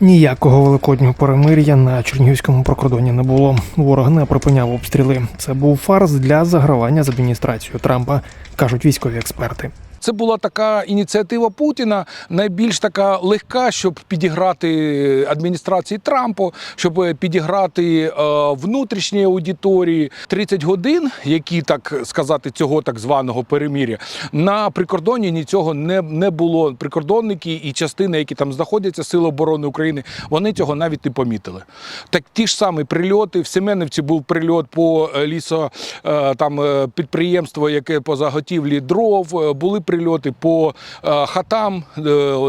Ніякого великоднього перемир'я на чернігівському прокордоні не було. Ворог не припиняв обстріли. Це був фарс для загравання з адміністрацією Трампа, кажуть військові експерти. Це була така ініціатива Путіна, найбільш така легка, щоб підіграти адміністрації Трампу, щоб підіграти е, внутрішній аудиторії 30 годин, які так сказати, цього так званого переміря на прикордоні нічого не, не було. Прикордонники і частини, які там знаходяться, Сили оборони України, вони цього навіть не помітили. Так ті ж самі прильоти в Семенівці був прильот по е, лісо е, там підприємство, яке по заготівлі дров. Були прильоти по е, хатам е,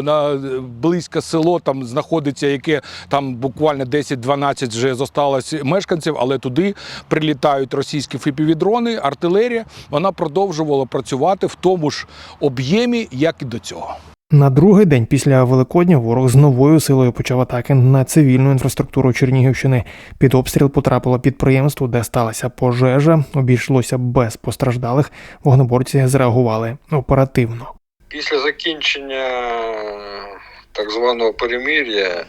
на близько село там знаходиться, яке там буквально 10-12 вже зосталось мешканців, але туди прилітають російські фіпівідрони, артилерія. Вона продовжувала працювати в тому ж об'ємі, як і до цього. На другий день після Великодня ворог з новою силою почав атаки на цивільну інфраструктуру Чернігівщини. Під обстріл потрапило підприємство, де сталася пожежа. Обійшлося без постраждалих. Вогнеборці зреагували оперативно. Після закінчення так званого перемир'я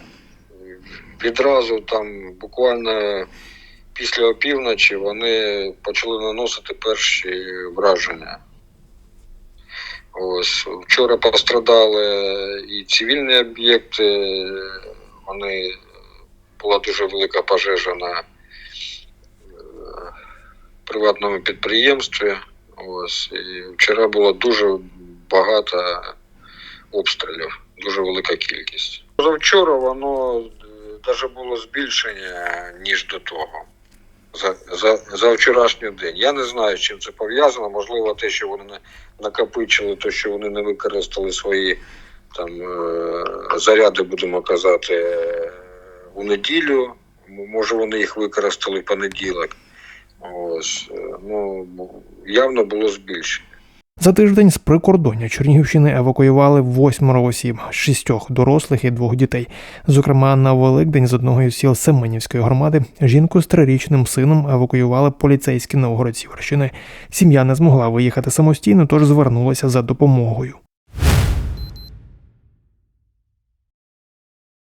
відразу там буквально після опівночі вони почали наносити перші враження. Вчора пострадали і цивільні об'єкти. Вони була дуже велика пожежа на е, приватному підприємстві. Ось і вчора було дуже багато обстрілів, дуже велика кількість. Завчора воно навіть було збільшення, ніж до того. За, за, за вчорашній день. Я не знаю, з чим це пов'язано. Можливо, те, що вони накопичили, то, що вони не використали свої там, е, заряди, будемо казати, е, у неділю. Може, вони їх використали в понеділок. Ось, е, ну, явно було збільшення. За тиждень з прикордоння Чернігівщини евакуювали восьмеро осіб, шістьох дорослих і двох дітей. Зокрема, на Великдень з одного із сіл Семенівської громади жінку з трирічним сином евакуювали поліцейські Новгород-Сіверщини. Сім'я не змогла виїхати самостійно, тож звернулася за допомогою.